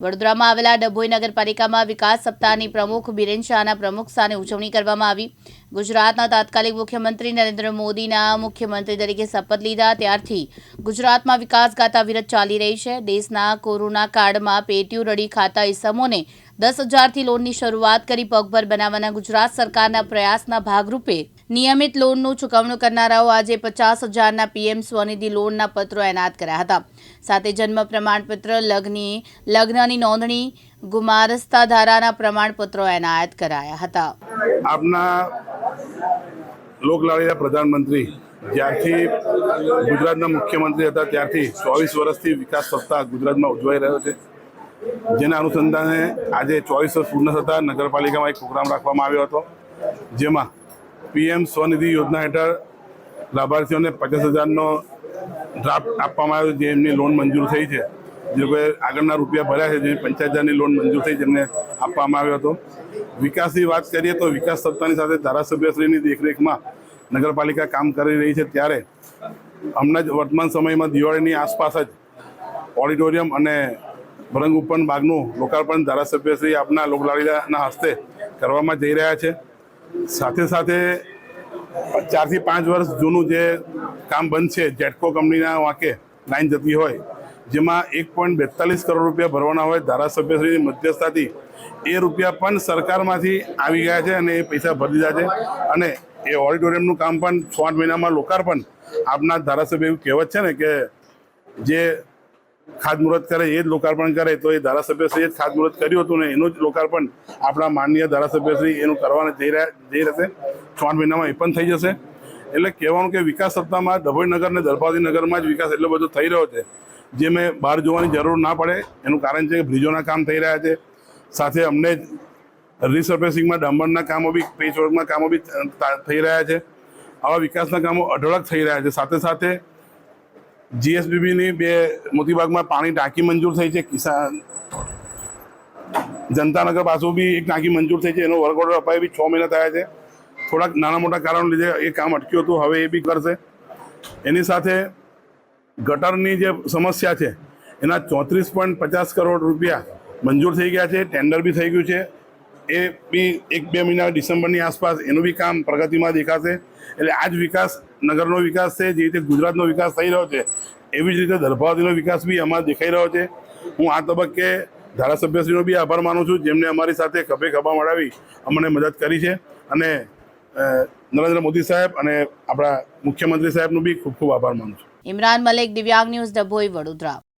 વડોદરામાં આવેલા ડભોઈ નગરપાલિકામાં વિકાસ સપ્તાહની પ્રમુખ બિરેન શાહના પ્રમુખ સ્થાને ઉજવણી કરવામાં આવી. ગુજરાતના તાત્કાલિક મુખ્યમંત્રી નરેન્દ્ર મોદીના મુખ્યમંત્રી તરીકે શપથ લીધા. ત્યારથી ગુજરાતમાં વિકાસ ગાથા વિરત ચાલી રહી છે. દેશના કોરોના કાળમાં પેટીયું રડી ખાતા ઇસમોને દસ હજારથી લોનની શરૂઆત કરી પગભર બનાવવાના ગુજરાત સરકારના પ્રયાસના ભાગરૂપે નિયમિત લોનનું ચૂકવણું કરનારાઓ આજે પચાસ હજારના પીએમ સ્વનિધિ લોનના પત્રો એનાયત કર્યા હતા. સાથે જન્મ પ્રમાણપત્ર લગ્નની લગ્નની નોંધણી, ગુમારસ્તા ધારાના પ્રમાણપત્રો એનાયત કરાયા હતા. આપના લોકલાડીલા પ્રધાનમંત્રી જ્યારથી ગુજરાતના મુખ્યમંત્રી હતા, ત્યારથી ચોવીસ વર્ષથી વિકાસ સપ્તાહ ગુજરાતમાં ઉજવાઈ રહ્યો છે. જેના અનુસંધાને આજે ચોવીસ વર્ષ પૂર્ણ થતાં નગરપાલિકામાં એક પ્રોગ્રામ રાખવામાં આવ્યો હતો, જેમાં પીએમ સ્વનિધિ યોજના હેઠળ લાભાર્થીઓને પચાસ હજારનો ડ્રાફ્ટ આપવામાં આવ્યો, જે એમની લોન મંજૂર થઈ છે. જે લોકોએ આગળના રૂપિયા ભર્યા છે, જે પંચાયત હજારની લોન મંજૂર થઈ જેમને આપવામાં આવ્યો હતો. વિકાસની વાત કરીએ તો વિકાસ સત્તાની સાથે ધારાસભ્યશ્રીની દેખરેખમાં નગરપાલિકા કામ કરી રહી છે. ત્યારે હમણાં જ વર્તમાન સમયમાં દિવાળીની આસપાસ જ ઓડિટોરિયમ અને ભરંગ ઉપવન બાગનું લોકાર્પણ ધારાસભ્યશ્રી આપના લોકલાડીના હસ્તે કરવામાં જઈ રહ્યા છે. સાથે સાથે ચારથી પાંચ વર્ષ જૂનું જે કામ બંધ છે, જેટકો કંપનીના વાંકે લાઈન જતી હોય, જેમાં એક પોઈન્ટ બેતાલીસ કરોડ રૂપિયા ભરવાના હોય ધારાસભ્યશ્રીની મધ્યસ્થતાથી એ રૂપિયા પણ સરકારમાંથી આવી ગયા છે અને એ પૈસા ભરી દીધા છે. અને એ ઓડિટોરિયમનું કામ પણ છ મહિનામાં લોકાર્પણ આપના ધારાસભ્ય એવું કહેવત છે ને કે જે ખાતમુહૂર્ત કરે, એ જ લોકાર્પણ કરે, તો એ ધારાસભ્યશ્રીએ જ ખાતમુહૂર્ત કર્યું હતું ને એનું જ લોકાર્પણ આપણા માનનીય ધારાસભ્યશ્રી એનું કરવાને જઈ રહ્યા, જઈ રહેશે. ત્રણ મહિનામાં એ પણ થઈ જશે. એટલે કહેવાનું કે વિકાસ સપ્તાહમાં ડભોઈનગર દલપાદી નગરમાં જ વિકાસ એટલો બધો થઈ રહ્યો છે, જે મેં બહાર જોવાની જરૂર ના પડે. એનું કારણ છે કે બ્રિજોના કામ થઈ રહ્યા છે. સાથે અમને રિસર્ફેસિંગમાં ડામરના કામો બી પેચવર્કના કામો બી થઈ રહ્યા છે. આવા વિકાસના કામો અઢળક થઈ રહ્યા છે. સાથે સાથે જીએસબીબીની બે મોતીબાગમાં પાણી ટાંકી મંજૂર થઈ છે. કિસાન જનતાનગર પાછું બી એક ટાંકી મંજૂર થઈ છે. એનો વર્ક ઓર્ડર અપાય બી છ મહિના થયા છે. થોડાક નાના મોટા કારણો લીધે એ કામ અટક્યું હતું. હવે એ બી કરશે. એની સાથે ગટરની જે સમસ્યા છે, એના ચોત્રીસ પોઈન્ટ પચાસ કરોડ રૂપિયા મંજૂર થઈ ગયા છે. ટેન્ડર બી થઈ ગયું છે. એ બી એક બે મહિના ડિસેમ્બરની આસપાસ એનું બી કામ પ્રગતિમાં દેખાશે. એટલે આ જ વિકાસ નગરનો વિકાસ છે, જે રીતે ગુજરાતનો વિકાસ થઈ રહ્યો છે, એવી જ રીતે દર્ભાવતીનો વિકાસ બી અમારે દેખાઈ રહ્યો છે. હું આ તબક્કે ધારાસભ્યશ્રીનો બી આભાર માનું છું, જેમને અમારી સાથે ખભે ખભા મળાવી અમને મદદ કરી છે. અને નરેન્દ્ર મોદી સાહેબ અને આપણા મુખ્યમંત્રી સાહેબનું બી ખૂબ ખૂબ આભાર માનું છું. ઇમરાન મલિક, દિવ્યાંગ ન્યૂઝ, ડભોઈ, વડોદરા.